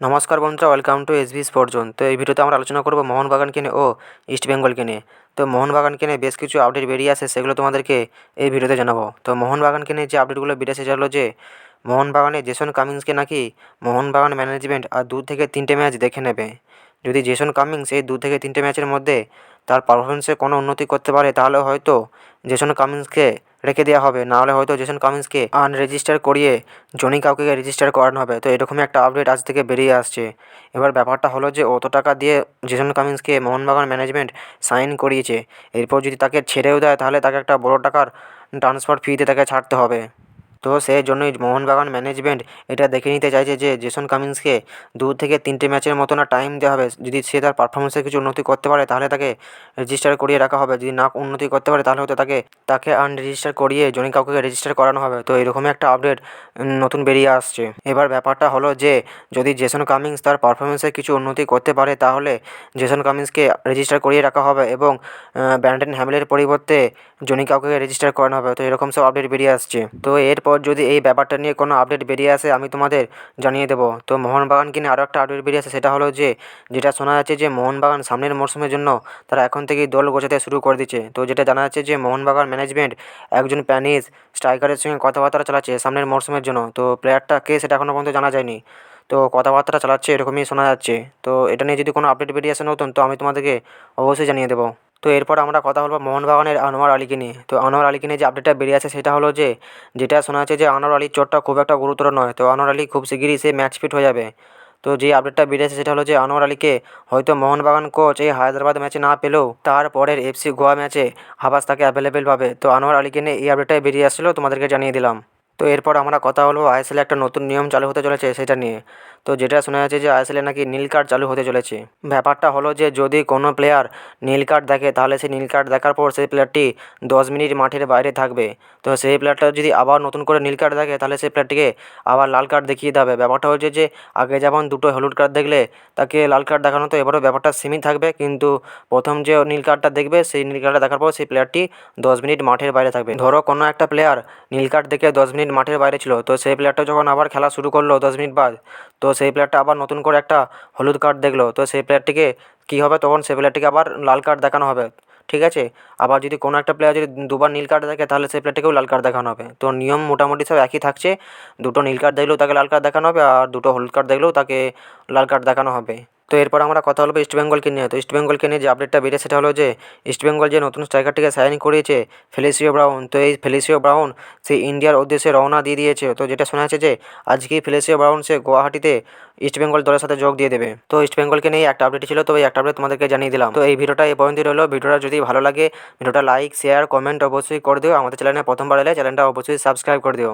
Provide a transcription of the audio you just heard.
নমস্কার বন্ধুরা welcome to S B sport zone তো এই ভিডিওতে আমরা আলোচনা করব মোহনবাগান নিয়ে ও ইস্ট বেঙ্গলকে নিয়ে। তো মোহনবাগান নিয়ে বেশ কিছু আপডেট বেরিয়ে আসে, সেগুলো তোমাদেরকে এই ভিডিওতে জানাব। তো মোহনবাগান নিয়ে যে আপডেটগুলো বেরিয়ে এসে চলো যে মোহনবাগানে জেসন কামিংসকে নাকি মোহনবাগান ম্যানেজমেন্ট আর দু থেকে তিনটে ম্যাচ দেখে নেবে। যদি জেসন কামিংস এই দু থেকে তিনটে ম্যাচের মধ্যে তার পারফরমেন্সে কোনো উন্নতি করতে পারে, তাহলে হয়তো জেসন কামিন্সকে রেখে দেওয়া হবে। নাহলে হয়তো জেসন কামিন্সকে আনরেজিস্টার করিয়ে জনি কাউকে রেজিস্টার করানো হবে। তো এরকমই একটা আপডেট আজ থেকে বেরিয়ে আসছে। এবার ব্যাপারটা হলো যে অত টাকা দিয়ে জেসন কামিন্সকে মোহনবাগান ম্যানেজমেন্ট সাইন করিয়েছে। এরপর যদি তাকে ছেড়েও দেয়, তাহলে তাকে একটা বড় টাকার ট্রান্সফার ফিতে তাকে ছাড়তে হবে। তো সেই জন্যই মোহনবাগান ম্যানেজমেন্ট এটা দেখে নিতে চাইছে যে জেসন কামিন্সকে দু থেকে তিনটে ম্যাচের মতো না টাইম দেওয়া হবে। যদি সে তার পারফরমেন্সে কিছু উন্নতি করতে পারে, তাহলে তাকে রেজিস্টার করিয়ে রাখা হবে। যদি না উন্নতি করতে পারে, তাহলে হয়তো তাকে তাকে আনরেজিস্টার করিয়ে জনি কাউকে রেজিস্টার করানো হবে। তো এরকমই একটা আপডেট নতুন বেরিয়ে আসছে। এবার ব্যাপারটা হলো যে, যদি জেসন কামিংস তার পারফরমেন্সে কিছু উন্নতি করতে পারে, তাহলে জেসন কামিন্সকে রেজিস্টার করিয়ে রাখা হবে এবং ব্যান্ডেন হ্যামেলের পরিবর্তে জনি কাউকে রেজিস্টার করানো হবে। তো এরকম সব আপডেট বেরিয়ে আসছে। তো এরপর যদি এই ব্যাপারটা নিয়ে কোনো আপডেট বেরিয়ে আসে, আমি তোমাদের জানিয়ে দেবো। তো মোহনবাগানকে নিয়ে আরও একটা আপডেট বেরিয়ে আসে, সেটা হলো যে, যেটা শোনা যাচ্ছে যে, মোহনবাগান সামনের মরশুমের জন্য তারা এখন থেকেই দল গোছাতে শুরু করে দিচ্ছে। তো যেটা জানা যাচ্ছে যে, মোহনবাগান ম্যানেজমেন্ট একজন প্যানিস স্ট্রাইকারের সঙ্গে কথাবার্তা চালাচ্ছে সামনের মরশুমের জন্য। তো প্লেয়ারটা কে সেটা এখনও পর্যন্ত জানা যায়নি। তো কথাবার্তা চালাচ্ছে এরকমই শোনা যাচ্ছে। তো এটা নিয়ে যদি কোনো আপডেট বেরিয়ে আসে নতুন, তো আমি তোমাদেরকে অবশ্যই জানিয়ে দেবো। তো এরপর আমরা কথা বলব মোহনবাগানের আনোয়ার আলীকে নিয়ে। তো আনোয়ার আলীকে নিয়ে যে আপডেটটা বেরিয়ে আছে সেটা হলো যে, যেটা শোনা যাচ্ছে যে আনোয়ার আলীর চোটটা খুব একটা গুরুতর নয়। তো আনোয়ার আলী খুব শিগগিরই সে ম্যাচ ফিট হয়ে যাবে। তো যে আপডেটটা বেরিয়ে আসে সেটা হলো যে আনোয়ার আলীকে হয়তো মোহনবাগান কোচ এই হায়দ্রাবাদ ম্যাচে না পেলেও তারপরের এফসি গোয়া ম্যাচে হাবাস তাকে অ্যাভেলেবেল পাবে। তো আনোয়ার আলীকে নিয়ে এই আপডেটটাই বেরিয়ে আসছিল তোমাদেরকে জানিয়ে দিলাম। তো এরপর আমরা কথা বলব আইএসএলে একটা নতুন নিয়ম চালু হতে চলেছে সেটা নিয়ে। তো যেটা শোনা যাচ্ছে যে আইএসএলে নাকি নীল কার্ড চালু হতে চলেছে। ব্যাপারটা হলো যে যদি কোনো প্লেয়ার নীল কার্ড দেখে, তাহলে সেই নীল কার্ড দেখার পর সেই প্লেয়ারটি দশ মিনিট মাঠের বাইরে থাকবে। তো সেই প্লেয়ারটা যদি আবার নতুন করে নীল কার্ড দেখে, তাহলে সেই প্লেয়ারটিকে আবার লাল কার্ড দেখিয়ে দেবে। ব্যাপারটা হচ্ছে যে আগে যেমন দুটো হলুদ কার্ড দেখলে, তাকে লাল কার্ড দেখানো তো এবারও ব্যাপারটা সেমই থাকবে। কিন্তু প্রথম যে নীল কার্ডটা দেখবে, সেই নীল কার্ডটা দেখার পর সেই প্লেয়ারটি দশ মিনিট মাঠের বাইরে থাকবে। ধরো কোনো একটা প্লেয়ার নীল কার্ড দেখে দশ মিনিট মাঠের বাইরে ছিল, তো সেই প্লেয়ারটা যখন আবার খেলা শুরু করল দশ মিনিট বাদ, তো সেই প্লেয়ারটা আবার নতুন করে একটা হলুদ কার্ড দেখল। তো সেই প্লেয়ারটিকে কী হবে? তখন সেই প্লেয়ারটিকে আবার লাল কার্ড দেখানো হবে। ঠিক আছে? আবার যদি কোনো একটা প্লেয়ার যদি দুবার নীল কার্ড দেখে, তাহলে সেই প্লেয়ারটিকেও লাল কার্ড দেখানো হবে। তো নিয়ম মোটামুটি সব একই থাকছে। দুটো নীল কার্ড দেখলেও তাকে লাল কার্ড দেখানো হবে, আর দুটো হলুদ কার্ড দেখলেও তাকে লাল কার্ড দেখানো হবে। তো এরপর আমরা কথা বলব ইস্ট বেঙ্গলকে নিয়ে। তো ইস্ট বেঙ্গলকে নিয়ে যে আপডেটটা বেরিয়ে সেটা হলো যে ইস্ট বেঙ্গল যে নতুন স্ট্রাইকারটিকে সাইন করিয়েছে ফেলিসিও ব্রাউন তো এই ফেলিসিও ব্রাউন সে ইন্ডিয়ার উদ্দেশ্যে রওনা দিয়ে দিয়েছে। তো যেটা শোনা যাচ্ছে যে, আজকেই ফেলিসিও ব্রাউন সে গুয়াহাটিতে ইস্ট বেঙ্গল দলের সাথে যোগ দিয়ে দেবে। তো ইস্ট বেঙ্গলকে নিয়ে একটা আপডেট ছিল, তো এই একটা আপডেট তোমাদেরকে জানিয়ে দিলাম। তো এই ভিডিওটা এই পর্যন্তই রইল। ভিডিওটা যদি ভালো লাগে, ভিডিওটা লাইক শেয়ার কমেন্ট অবশ্যই করে দিও। আমাদের চ্যানেলে প্রথমবার এলে চ্যানেলটা অবশ্যই সাবস্ক্রাইব করে দিও।